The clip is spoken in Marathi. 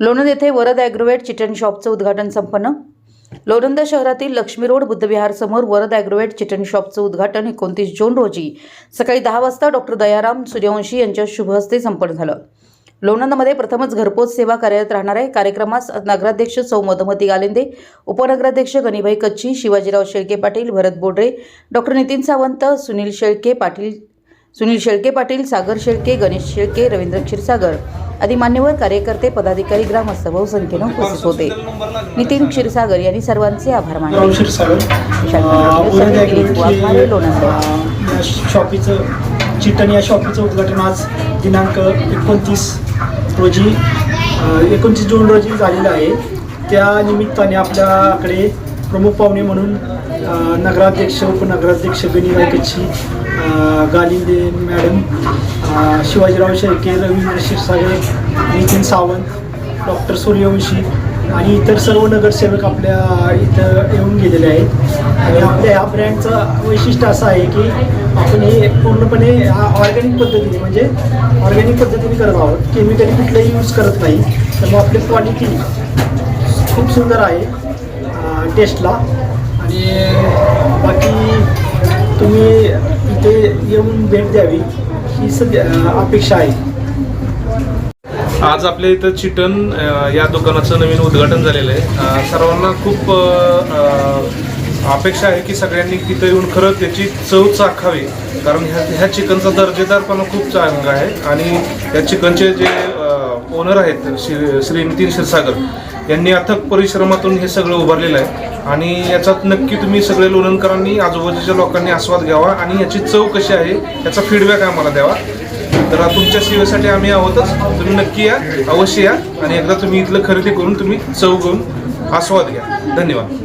लोणंद येथे वरद ॲग्रोवेट चिटन शॉपचं उद्घाटन संपन्न. लोणंद शहरातील लक्ष्मी रोड बुद्धविहार समोर वरद ॲग्रोवेट चिटन शॉपचं उद्घाटन एकोणतीस जून रोजी. सकाळी दहा वाजता डॉक्टर दयाराम सूर्यवंशी यांच्या शुभहस्ते संपन्न झालं. लोणंदमध्ये प्रथमच घरपोच सेवा कार्यरत राहणार आहे कार्यक्रमास नगराध्यक्ष सौ मधुमती गालिंदे उपनगराध्यक्ष गणिभाई कच्ची शिवाजीराव शेळके पाटील भरत बोडरे डॉक्टर नितीन सावंत सुनील शेळके पाटील सुनील शेळके पाटील सागर शेळके गणेश शेळके रवींद्र क्षीरसागर आदी मान्यवर कार्यकर्ते पदाधिकारी ग्रामस्थ बहुसंख्येनं उपस्थित होते. नितीन क्षीरसागर यांनी सर्वांचे आभार मानले. शॉपीचं चिटन या शॉपीचं उद्घाटन आज दिनांक एकोणतीस रोजी एकोणतीस जून रोजी झालेलं आहे. त्या निमित्ताने आपल्याकडे प्रमुख पाहुणे म्हणून नगराध्यक्ष उपनगराध्यक्ष गणिबाई कच्ची गालिंदे मॅडम शिवाजीराव शेळके रवींद्र क्षीरसागर नितीन सावंत डॉक्टर सूर्यवंशी आणि इतर सर्व नगरसेवक आपल्या इथं येऊन गेलेले आहेत. आणि आपल्या ह्या ब्रँडचं वैशिष्ट्य असं आहे की आपण हे पूर्णपणे ऑर्गॅनिक पद्धतीने म्हणजे ऑर्गॅनिक पद्धतीने करत आहोत. केमिकली कुठलंही यूज करत नाही. तर मग आपली क्वालिटी खूप सुंदर आहे. टेस्टला आणि बाकी तुम्ही इथे येऊन भेट द्यावी ही सध्या अपेक्षा आहे. आज आपल्या इथं चिटन या दुकानाचं नवीन उद्घाटन झालेलं आहे. सर्वांना खूप अपेक्षा आहे की सगळ्यांनी तिथं येऊन खरं त्याची चव चाखावी. कारण ह्या ह्या चिकनचा दर्जेदारपणा खूप चांगला आहे. आणि या चिकनचे जे ओनर आहेत श्री श्री नितीन क्षीरसागर. यांनी अथक परिश्रमातून हे सगळं उभारलेलं आहे. आणि याच्यात नक्की तुम्ही सगळे लोणंदकरांनी आजूबाजूच्या लोकांनी आस्वाद घ्यावा आणि याची चव कशी आहे याचा फीडबॅक आम्हाला द्यावा. तर तुमच्या सेवेसाठी आम्ही आहोतच. तुम्ही नक्की या अवश्य या. आणि एकदा तुम्ही इथलं खरेदी करून तुम्ही चव घेऊन आस्वाद घ्या. धन्यवाद.